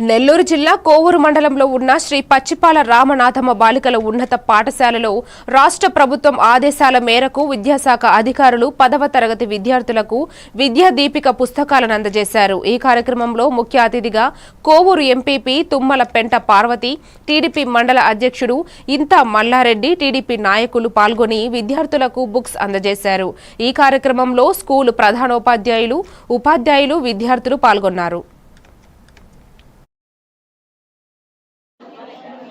నెల్లూరు జిల్లా కోవూరు మండలంలో ఉన్న శ్రీ పచ్చిపాల రామనాథమ్మ బాలికల ఉన్నత పాఠశాలలో రాష్ట్ర ప్రభుత్వం ఆదేశాల మేరకు విద్యాశాఖ అధికారులు పదవ తరగతి విద్యార్థులకు విద్యా దీపిక పుస్తకాలను అందజేశారు. ఈ కార్యక్రమంలో ముఖ్య అతిథిగా కోవూరు ఎంపీపీ తుమ్మల పెంట పార్వతి టీడీపీ మండల అధ్యక్షుడు ఇంతా మల్లారెడ్డి టీడీపీ నాయకులు పాల్గొని విద్యార్థులకు బుక్స్ అందజేశారు. ఈ కార్యక్రమంలో స్కూలు ప్రధానోపాధ్యాయులు ఉపాధ్యాయులు విద్యార్థులు పాల్గొన్నారు.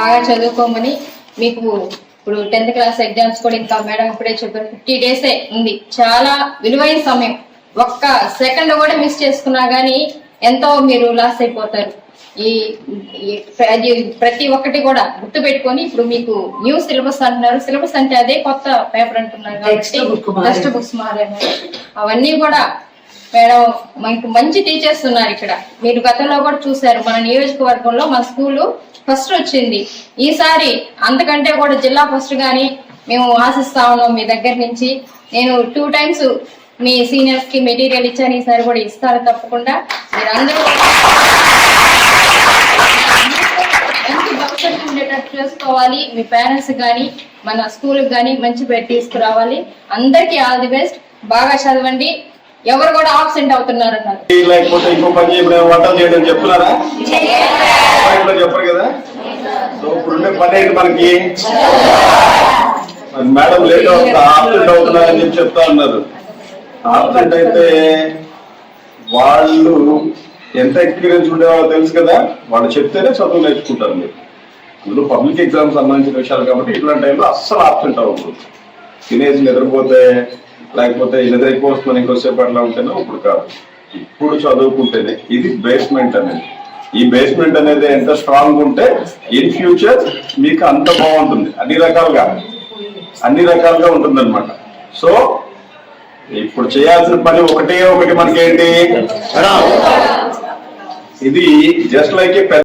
బాగా చదువుకోమని మీకు ఇప్పుడు టెన్త్ క్లాస్ ఎగ్జామ్స్ కూడా ఇంకా మేడం ఇప్పుడే చెప్పారు. ఫిఫ్టీ డేసే ఉంది. చాలా విలువైన సమయం. ఒక్క సెకండ్ కూడా మిస్ చేసుకున్నా గానీ ఎంతో మీరు లాస్ అయిపోతారు. ఈ ప్రతి ఒక్కటి కూడా గుర్తు పెట్టుకొని ఇప్పుడు మీకు న్యూ సిలబస్ అంటున్నారు. సిలబస్ అంటే అదే కొత్త పేపర్ అంటున్నారు కాబట్టి టెక్స్ట్ బుక్స్ మారారు అవన్నీ కూడా మేడం మనకు మంచి టీచర్స్ ఉన్నారు ఇక్కడ. మీరు గతంలో కూడా చూశారు మన నియోజకవర్గంలో మా స్కూల్ ఫస్ట్ వచ్చింది. ఈసారి అంతకంటే కూడా జిల్లా ఫస్ట్ గాని మేము ఆశిస్తా ఉన్నాం మీ దగ్గర నుంచి. నేను టూ టైమ్స్ మీ సీనియర్స్కి మెటీరియల్ ఇచ్చాను ఈసారి కూడా ఇస్తారు తప్పకుండా. మీరందరూ మంచి భవిష్యత్తు ఉండేటట్టు చేసుకోవాలి. మీ పేరెంట్స్ కానీ మన స్కూల్ కానీ మంచి పేరు తీసుకురావాలి. అందరికీ ఆల్ ది బెస్ట్ బాగా చదవండి. ఎవరు కూడా ఆబ్సెంట్ అవుతున్నారు లేకపోతే ఇంకో పని చేయడం వంటలు చేయడం చెప్తున్నారా? చెప్పరు కదా. సో ఇప్పుడుండే పని ఏంటి మనకి? మేడం లేట్ అవుతుంది ఆబ్సెంట్ అవుతున్నారని చెప్పి చెప్తా ఉన్నారు. ఆబ్సెంట్ అయితే వాళ్ళు ఎంత ఎక్స్పీరియన్స్ ఉండేవాళ్ళో తెలుసు కదా. వాళ్ళు చెప్తేనే చదువు నేర్చుకుంటారు మీరు. ఇందులో పబ్లిక్ ఎగ్జామ్స్ సంబంధించిన విషయాలు కాబట్టి ఇట్లాంటి టైంలో అస్సలు ఆబ్సెంట్ అవ్వకూడదు. తినేసి నిద్రపోతే లేకపోతే ఎక్కువ వస్తుందని ఇంకోసేపు అట్లా ఉంటేనే ఇప్పుడు కాదు. ఇప్పుడు చదువుకుంటేనే ఇది బేస్మెంట్ అనేది. ఈ బేస్మెంట్ అనేది ఎంత స్ట్రాంగ్ ఉంటే ఇన్ ఫ్యూచర్ మీకు అంత బాగుంటుంది. అన్ని రకాలుగా. అన్ని రకాలుగా ఉంటుంది సో ఇప్పుడు చేయాల్సిన పని ఒకటే ఒకటి మనకేంటి? ఇది జస్ట్ లైక్ ఏ